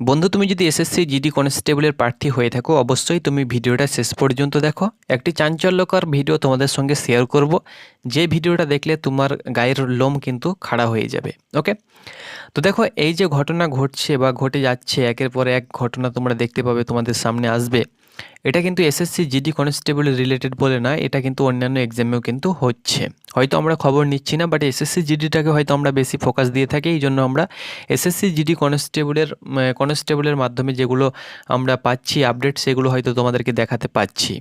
বন্ধু, তুমি যদি এসএসসি জিডি কনস্টেবলের প্রার্থী হয়ে থাকো, অবশ্যই তুমি ভিডিওটা শেষ পর্যন্ত দেখো। একটি চাঞ্চল্যকর ভিডিও তোমাদের সঙ্গে শেয়ার করব। যে ভিডিওটা দেখলে তোমার গায়ের লোম কিন্তু খাড়া হয়ে যাবে ওকে তো দেখো, এই যে ঘটনা ঘটছে বা ঘটে যাচ্ছে, একের পর এক ঘটনা তোমরা দেখতে পাবে, তোমাদের সামনে আসবে। এটা কিন্তু এসএসসি জিডি কনস্টেবল রিলেটেড বলে না, এটা কিন্তু অন্যান্য এক্সামেও কিন্তু হচ্ছে। হয়তো আমরা খবর নিচ্ছি না বাট এসএসসি জিডিটাকে হয়তো আমরা বেশি ফোকাস দিয়ে থাকি, এই জন্য আমরা এসএসসি জিডি কনস্টেবলের কনস্টেবলের মাধ্যমে যেগুলো আমরা পাচ্ছি আপডেট সেগুলো হয়তো তোমাদেরকে দেখাতে পাচ্ছি।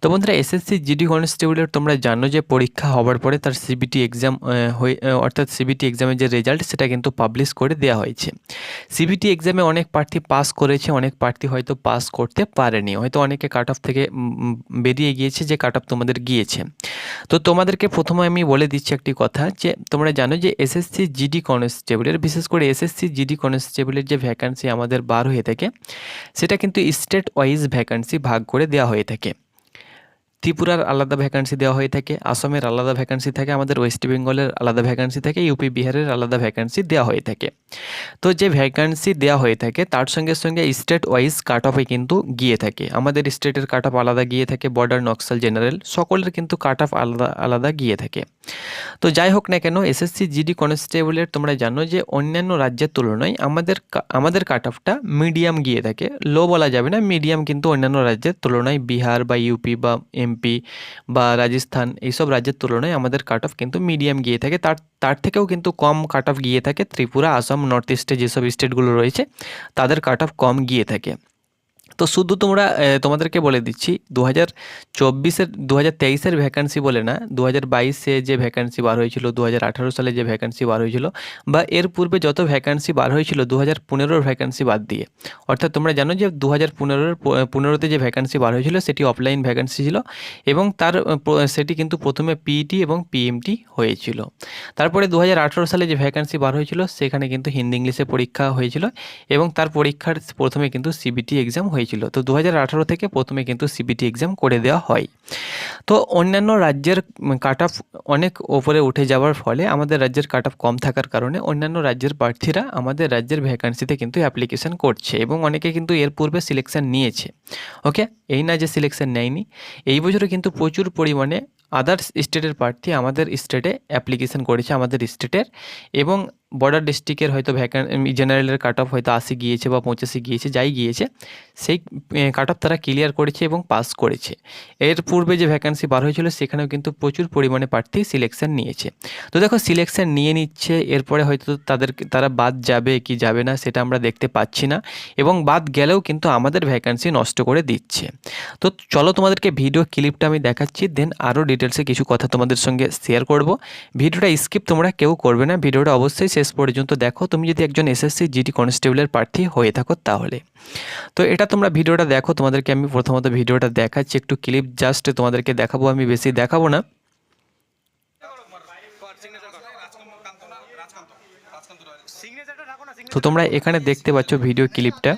তো বন্ধুরা এসএসসি জিডি কনস্টেবলের তোমরা জানো যে পরীক্ষা হওয়ার পরে তার সিবিটি এক্সাম হয়ে অর্থাৎ সিবিটি এক্সামের যে রেজাল্ট সেটা কিন্তু পাবলিশ করে দেওয়া হয়েছে। সিবিটি এক্সামে অনেক প্রার্থী পাস করেছে, অনেক প্রার্থী হয়তো পাস করতে পারেনি। হয়তো অনেকে কাট অফ থেকে বেরিয়ে গিয়েছে যে কাট অফ তোমাদের গিয়েছে। তো তোমাদেরকে প্রথমে আমি বলে দিচ্ছি একটি কথা যে, তোমরা জানো যে এসএসসি জিডি কনস্টেবলের বিশেষ করে এসএসসি জিডি কনস্টেবলের যে ভ্যাকান্সি আমাদের বার হয়ে থাকে, সেটা কিন্তু স্টেট ওয়াইজ ভ্যাকান্সি ভাগ করে দেওয়া হয়ে থাকে। ত্রিপুরার আলাদা ভ্যাকান্সি দেওয়া হয়ে থাকে, আসামের আলাদা ভ্যাকান্সি থাকে, আমাদের ওয়েস্ট বেঙ্গলের আলাদা ভ্যাকান্সি থাকে ইউপি বিহারের আলাদা ভ্যাকান্সি দেওয়া হয়ে থাকে। তো যে ভ্যাকান্সি দেওয়া হয়ে থাকে, তার সঙ্গে সঙ্গে স্টেট ওয়াইজ কাট অফে কিন্তু গিয়ে থাকে। আমাদের স্টেটের কাট অফ আলাদা গিয়ে থাকে বর্ডার নক্সাল জেনারেল সকলের কিন্তু কাট অফ আলাদা আলাদা গিয়ে থাকে। তো যাই হোক না কেন এসএসসি জিডি কনস্টেবলের তোমরা জানো যে অন্যান্য রাজ্যের তুলনায় আমাদের আমাদের কাট অফটা মিডিয়াম গিয়ে থাকে। লো বলা যাবে না মিডিয়াম কিন্তু অন্যান্য রাজ্যের তুলনায় বিহার বা ইউপি বা এমপি বা রাজস্থান এইসব রাজ্যের তুলনায় আমাদের কাট অফ কিন্তু মিডিয়াম গিয়ে থাকে। তার তার থেকেও কিন্তু কম কাট অফ গিয়ে থাকে ত্রিপুরা, আসাম নর্থ ইস্টে যেসব স্টেটগুলো রয়েছে তাদের কাট অফ কম গিয়ে থাকে। তো শুধু তোমরা তোমাদেরকে বলে দিচ্ছি দু হাজার চব্বিশের দু হাজার তেইশের ভ্যাকান্সি বলে না দু হাজার বাইশে যে ভ্যাকান্সি বার হয়েছিল দু হাজার আঠারো সালে যে ভ্যাকান্সি বার হয়েছিল, বা এর পূর্বে যত ভ্যাকান্সি বার হয়েছিল দু হাজার পনেরোর ভ্যাকান্সি বাদ দিয়ে। অর্থাৎ তোমরা জানো যে দু হাজার পনেরোর পনেরোতে যে ভ্যাকান্সি বার হয়েছিল, সেটি অফলাইন ভ্যাকান্সি ছিল, এবং তার সেটি কিন্তু প্রথমে পিইটি এবং পিএমটি হয়েছিল। তারপরে দু হাজার আঠারো সালে যে ভ্যাকান্সি বার হয়েছিল, সেখানে কিন্তু হিন্দি, ইংলিশে পরীক্ষা হয়েছিল, এবং তার পরীক্ষার প্রথমে কিন্তু সিবিটি এক্সাম হয়েছিল। তো দু হাজার আঠারো থেকে প্রথমে কিন্তু সিবিটি এক্সাম করে দেওয়া হয়। তো অন্যান্য রাজ্যের কাট অফ অনেক ওপরে উঠে যাওয়ার ফলে আমাদের রাজ্যের কাট অফ কম থাকার কারণে অন্যান্য রাজ্যের প্রার্থীরা আমাদের রাজ্যের ভ্যাকান্সিতে কিন্তু অ্যাপ্লিকেশন করছে এবং অনেকে কিন্তু এর পূর্বে সিলেকশন নিয়েছে। ওকে এই না যে সিলেকশন নেয়নি। এই বছরে কিন্তু প্রচুর পরিমাণে আদার্স স্টেটের প্রার্থী আমাদের স্টেটে অ্যাপ্লিকেশন করেছে আমাদের স্টেটের এবং বর্ডার ডিস্ট্রিক্টের হয়তো ভ্যাকান জেনারেলের কাট অফ হয়তো আশি গিয়েছে বা পঁচাশি গিয়েছে, যাই গিয়েছে, সেই কাট অফ তারা ক্লিয়ার করেছে এবং পাস করেছে। এর পূর্বে যে ভ্যাকান্সি বার হয়েছিল, সেখানেও কিন্তু প্রচুর পরিমাণে প্রার্থী সিলেকশন নিয়েছে। তো দেখো সিলেকশন নিয়ে নিচ্ছে, এরপরে হয়তো তাদের, তারা বাদ যাবে কি যাবে না, সেটা আমরা দেখতে পাচ্ছি না, এবং বাদ গেলেও কিন্তু আমাদের ভ্যাকান্সি নষ্ট করে দিচ্ছে। তো চলো তোমাদেরকে ভিডিও ক্লিপটা আমি দেখাচ্ছি দেন আরও ডিটেলসে কিছু কথা তোমাদের সঙ্গে শেয়ার করব। ভিডিওটা স্কিপ তোমরা কেউ করবে না ভিডিওটা অবশ্যই শেষ পর্যন্ত দেখো, তুমি যদি একজন এসএসসি জিডি কনস্টেবলের প্রার্থী হয়ে থাকো তাহলে। তো এটা তোমরা ভিডিওটা দেখো, তোমাদেরকে আমি প্রথমত ভিডিওটা দেখাচ্ছি, একটু ক্লিপ জাস্ট তোমাদেরকে দেখাবো, আমি বেশি দেখাবো না। না তো তোমরা এখানে দেখতে পাচ্ছ ভিডিও ক্লিপটা।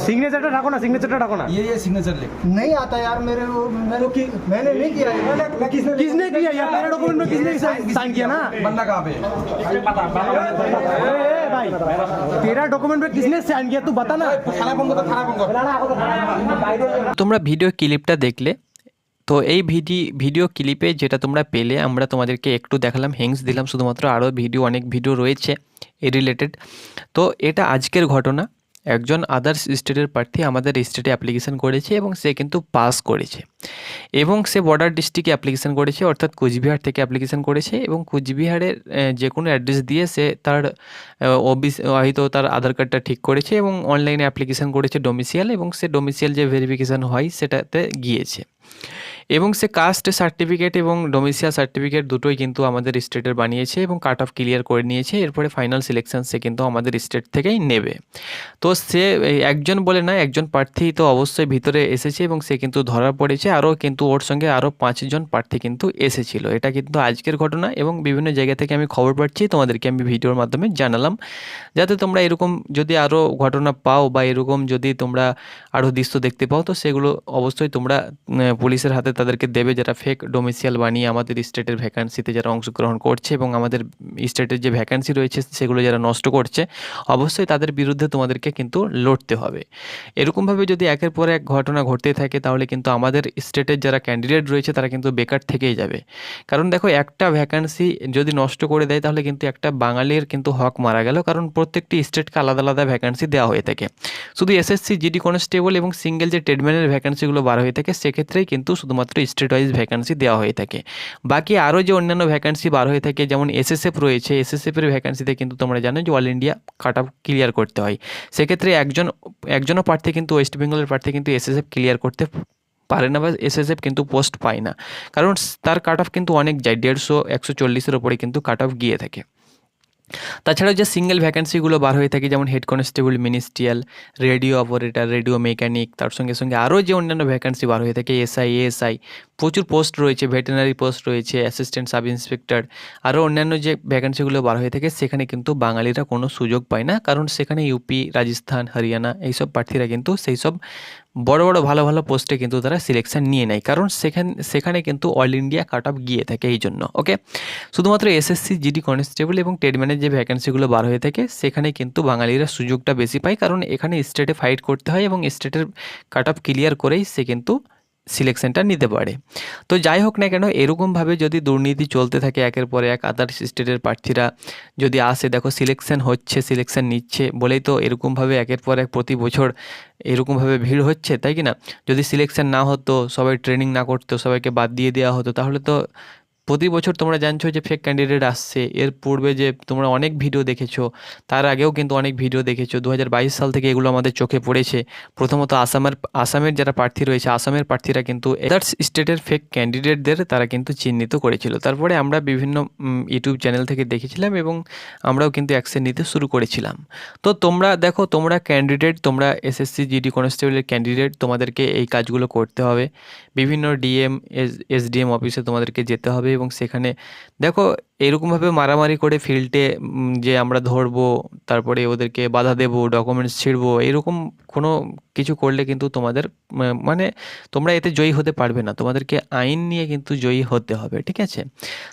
সিগনেচারটা রাখো না সিগনেচারটা রাখো না ये ये सिग्नेचर लिख नहीं आता यार मेरे को मैंने की मैंने नहीं किया ये। किसने किसने किया यार मेरे डॉक्यूमेंट में किसने साइन किया ना बंदा कहाँ पे है? ए, ए, भाई तेरा डॉक्यूमेंट में किसने साइन किया तू बता ना थाना फोन करता थाना फोन कर তোমরা ভিডিও ক্লিপটা দেখলে তো এই ভিডি, ভিডিও ক্লিপে যেটা তোমরা পেলে, আমরা তোমাদেরকে একটু দেখালাম হিংস দিলাম, শুধুমাত্র আরও ভিডিও, অনেক ভিডিও রয়েছে এ রিলেটেড তো এটা আজকের ঘটনা। একজন আদার্স স্টেটের প্রার্থী আমাদের স্টেটে অ্যাপ্লিকেশন করেছে এবং সে কিন্তু পাস করেছে। এবং সে বর্ডার ডিস্ট্রিক্টে অ্যাপ্লিকেশন করেছে, অর্থাৎ কুচবিহার থেকে অ্যাপ্লিকেশন করেছে এবং কুচবিহারের যে কোনো অ্যাড্রেস দিয়ে সে তার ওবিসি হয়তো তার আধার কার্ডটা ঠিক করেছে এবং অনলাইনে অ্যাপ্লিকেশন করেছে ডোমিসিয়াল এবং সে ডোমিসিয়াল যে ভেরিফিকেশন হয়, সেটাতে গিয়েছে। এবং সে কাস্ট সার্টিফিকেট এবং ডোমিসিয়াল সার্টিফিকেট দুটোই কিন্তু আমাদের স্টেটের বানিয়েছে এবং কাট অফ ক্লিয়ার করে নিয়েছে। এরপরে ফাইনাল সিলেকশন সে কিন্তু আমাদের স্টেট থেকেই নেবে। তো সে একজন বলে না, একজন প্রার্থী তো অবশ্যই ভিতরে এসেছে এবং সে কিন্তু ধরা পড়েছে। আরও কিন্তু ওর সঙ্গে আরও পাঁচজন প্রার্থী কিন্তু এসেছিল। এটা কিন্তু আজকের ঘটনা এবং বিভিন্ন জায়গা থেকে আমি খবর পাচ্ছি। তোমাদেরকে আমি ভিডিওর মাধ্যমে জানালাম। যাতে তোমরা এরকম যদি আরও ঘটনা পাও বা এরকম যদি তোমরা আরও দৃশ্য দেখতে পাও, তো সেগুলো অবশ্যই তোমরা পুলিশের হাতে তাদেরকে দেবে যারা ফেক ডোমিসিয়াল বানিয়ে আমাদের স্টেটের ভ্যাকান্সিতে যারা অংশগ্রহণ করছে এবং আমাদের স্টেটের যে ভ্যাকান্সি রয়েছে, সেগুলো যারা নষ্ট করছে, অবশ্যই তাদের বিরুদ্ধে তোমাদেরকে কিন্তু লড়তে হবে। এরকমভাবে যদি একের পর এক ঘটনা ঘটতে থাকে, তাহলে কিন্তু আমাদের স্টেটের যারা ক্যান্ডিডেট রয়েছে, তারা কিন্তু বেকার থেকেই যাবে। কারণ দেখো, একটা ভ্যাকান্সি যদি নষ্ট করে দেয়, তাহলে কিন্তু একটা বাঙালির কিন্তু হক মারা গেল। কারণ প্রত্যেকটি স্টেটকে আলাদা আলাদা ভ্যাকান্সি দেওয়া হয়ে থাকে। শুধু এসএসসি জিডি কনস্টেবল এবং সিঙ্গেল যে ট্রেডম্যানের ভ্যাকান্সিগুলো বার হয়ে থাকে, সেক্ষেত্রেই কিন্তু শুধুমাত্র স্টেট ওয়াইজ ভ্যাকান্সি দেওয়া হয়ে থাকে। বাকি আরও যে অন্যান্য ভ্যাকান্সি বার হয়ে থাকে, যেমন এসএসএফ রয়েছে এসএসএফের ভ্যাকান্সিতে কিন্তু তোমরা জানো যে all India cut off clear করতে হয়। সেক্ষেত্রে একজন, একজনও প্রার্থী কিন্তু ওয়েস্ট বেঙ্গলের প্রার্থী কিন্তু এসএসএফ ক্লিয়ার করতে পারে না বা এসএসএফ কিন্তু পোস্ট পায় না। কারণ তার কাট অফ কিন্তু অনেক যায়, দেড়শো, একশো চল্লিশের ওপরে কিন্তু কাট অফ গিয়ে থাকে। তাছাড়াও যে সিঙ্গেল ভ্যাকেন্সিগুলো বার হয়ে থাকে, যেমন head constable ministerial radio operator radio mechanic তার সঙ্গে সঙ্গে আরও যে অন্যান্য ভ্যাকেন্সি বার হয়ে থাকে এসআই এএসআই প্রচুর পোস্ট রয়েছে ভেটেনারি পোস্ট রয়েছে অ্যাসিস্ট্যান্ট সাব ইন্সপেক্টর আরও অন্যান্য যে ভ্যাকেন্সিগুলো বার হয়ে থাকে, সেখানে কিন্তু বাঙালিরা কোনো সুযোগ পায় না। কারণ সেখানে ইউপি রাজস্থান, হরিয়ানা এইসব প্রার্থীরা কিন্তু সেই সব বড় বড়, ভালো ভালো পোস্টে কিন্তু তারা সিলেকশন নিয়ে নেয়। কারণ সেখানে সেখানে কিন্তু অল ইন্ডিয়া কাট অফ গিয়ে থাকে এই জন্য ওকে শুধুমাত্র এসএসসি জিডি কনস্টেবল এবং ট্রেডম্যানের যে ভ্যাকেন্সিগুলো বার হয়ে থাকে, সেখানে কিন্তু বাঙালিরা সুযোগটা বেশি পায়। কারণ এখানে স্টেটে ফাইট করতে হয় এবং স্টেটের কাট অফ ক্লিয়ার করেই সে কিন্তু সিলেকশনটা নিতে পারে। তো যাই হোক না কেন, এরকমভাবে যদি দুর্নীতি চলতে থাকে একের পর এক আদার্স স্টেটের প্রার্থীরা যদি আসে, দেখো সিলেকশন হচ্ছে সিলেকশন নিচ্ছে বলেই তো এরকমভাবে একের পর এক প্রতি বছর এরকমভাবে ভিড় হচ্ছে, তাই কি না? যদি সিলেকশন না হতো, সবাই ট্রেনিং না করতো, সবাইকে বাদ দিয়ে দেওয়া হতো, তাহলে তো প্রতি বছর তোমরা জানছো যে ফেক ক্যান্ডিডেট আসছে। এর পূর্বে যে তোমরা অনেক ভিডিও দেখেছ, তার আগেও কিন্তু অনেক ভিডিও দেখেছ। দু হাজার বাইশ সাল থেকে এগুলো আমাদের চোখে পড়েছে। প্রথমত আসামের আসামের যারা প্রার্থী রয়েছে, আসামের প্রার্থীরা কিন্তু আদার্স স্টেটের ফেক ক্যান্ডিডেটদের তারা কিন্তু চিহ্নিত করেছিল। তারপরে আমরা বিভিন্ন ইউটিউব চ্যানেল থেকে দেখেছিলাম এবং আমরাও কিন্তু অ্যাকশন নিতে শুরু করেছিলাম। তো তোমরা, দেখো, তোমরা ক্যান্ডিডেট তোমরা এসএসসি জিডি কনস্টেবলের ক্যান্ডিডেট তোমাদেরকে এই কাজগুলো করতে হবে। বিভিন্ন ডিএম এস এসডিএম অফিসে তোমাদেরকে যেতে হবে। এবং সেখানে দেখো এরকমভাবে মারামারি করে ফিল্ডে যে আমরা ধরবো, তারপরে ওদেরকে বাধা দেবো ডকুমেন্টস ছিঁড়বো, এরকম কোনো কিছু করলে কিন্তু তোমাদের মানে তোমরা এতে জয়ী হতে পারবে না। তোমাদেরকে আইন নিয়ে কিন্তু জয়ী হতে হবে, ঠিক আছে?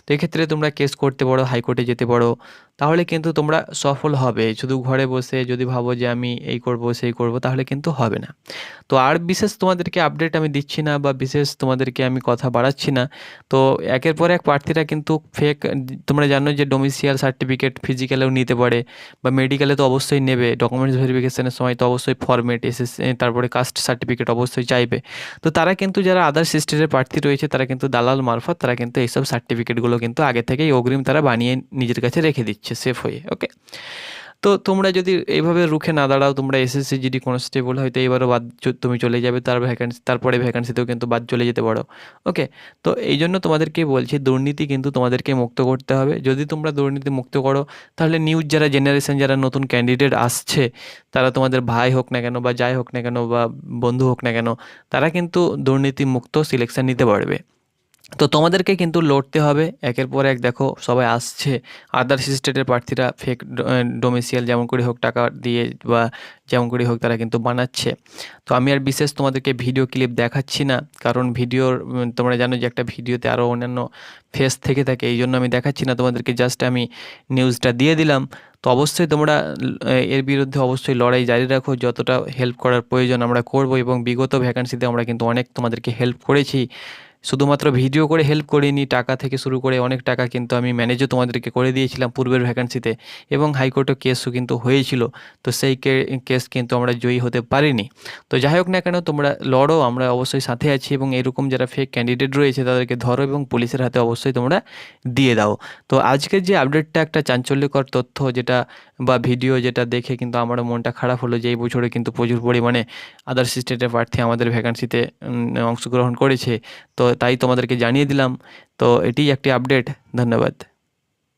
তো এক্ষেত্রে তোমরা কেস করতে পারো হাইকোর্টে যেতে পারো, তাহলে কিন্তু তোমরা সফল হবে। শুধু ঘরে বসে যদি ভাবো যে আমি এই করব, সেই করব, তাহলে কিন্তু হবে না। তো আর বিশেষ তোমাদেরকে আপডেট আমি দিচ্ছি না বা বিশেষ তোমাদেরকে আমি কথা বাড়াচ্ছি না। তো একের পর এক প্রার্থীরা কিন্তু ফেক তোমরা জানো যে ডোমিসিয়াল সার্টিফিকেট ফিজিক্যালেও নিতে পারে বা মেডিকেলে তো অবশ্যই নেবে ডকুমেন্টস ভেরিফিকেশনের সময় তো অবশ্যই ফর্মেট এসএস তারপরে কাস্ট সার্টিফিকেট অবশ্যই চাইবে। তো তারা কিন্তু যারা আদার্স স্টেটের প্রার্থী রয়েছে, তারা কিন্তু দালাল মারফত, তারা কিন্তু এইসব সার্টিফিকেটগুলো কিন্তু আগে থেকেই অগ্রিম তারা বানিয়ে নিজের কাছে রেখে দিচ্ছে সেফ হয়ে ওকে তো তোমরা যদি এইভাবে রুখে না দাঁড়াও, তোমরা এসএসসি জিডি কনস্টেবল হয়তো এবারও বাদ তুমি চলে যাবে, তার ভ্যাকান্সি তারপরে ভ্যাকান্সিতেও কিন্তু বাদ চলে যেতে পারো। ওকে তো এই জন্য তোমাদেরকে বলছি, দুর্নীতি কিন্তু তোমাদেরকে মুক্ত করতে হবে। যদি তোমরা দুর্নীতি মুক্ত করো, তাহলে নিউজ যারা জেনারেশন যারা নতুন ক্যান্ডিডেট আসছে, তারা তোমাদের ভাই হোক না কেন বা যাই হোক না কেন বা বন্ধু হোক না কেন, তারা কিন্তু দুর্নীতি মুক্ত সিলেকশন নিতে পারবে। তো তোমাদেরকে কিন্তু লড়তে হবে। একের পর এক দেখো সবাই আসছে। আদার্স স্টেটের প্রার্থীরা ফেক ডোমিসিয়াল যেমন করে হোক টাকা দিয়ে বা যেমন করে হোক তারা কিন্তু বানাচ্ছে। তো আমি আর বিশেষ তোমাদেরকে ভিডিও ক্লিপ দেখাচ্ছি না, কারণ ভিডিওর তোমরা জানো যে একটা ভিডিওতে আরও অন্যান্য ফেস থেকে থাকে, এই জন্য আমি দেখাচ্ছি না। তোমাদেরকে জাস্ট আমি নিউজটা দিয়ে দিলাম। তো অবশ্যই তোমরা এর বিরুদ্ধে অবশ্যই লড়াই জারি রাখো। যতটা হেল্প করার প্রয়োজন আমরা করব এবং বিগত ভ্যাকান্সিতে আমরা কিন্তু অনেক তোমাদেরকে হেল্প করেছি। শুধুমাত্র ভিডিও করে হেল্প করিনি, টাকা থেকে শুরু করে অনেক টাকা কিন্তু আমি ম্যানেজও তোমাদেরকে করে দিয়েছিলাম পূর্বের ভ্যাকান্সিতে এবং হাইকোর্টে কেসও কিন্তু হয়েছিল। তো সেই কেস কিন্তু আমরা জয়ী হতে পারিনি। তো যাই হোক না কেন, তোমরা লড়ো, আমরা অবশ্যই সাথে আছি এবং এরকম যারা ফেক ক্যান্ডিডেট রয়েছে তাদেরকে ধরো এবং পুলিশের হাতে অবশ্যই তোমরা দিয়ে দাও। তো আজকের যে আপডেটটা একটা চাঞ্চল্যকর তথ্য যেটা বা ভিডিও যেটা দেখে কিন্তু আমারও মনটা খারাপ হলো যে এই বছরে কিন্তু প্রচুর পরিমাণে আদার্স স্টেটের প্রার্থী আমাদের ভ্যাকান্সিতে অংশগ্রহণ করেছে। তো তাই তোমাদেরকে জানিয়ে দিলাম। তো এটি একটি আপডেট ধন্যবাদ।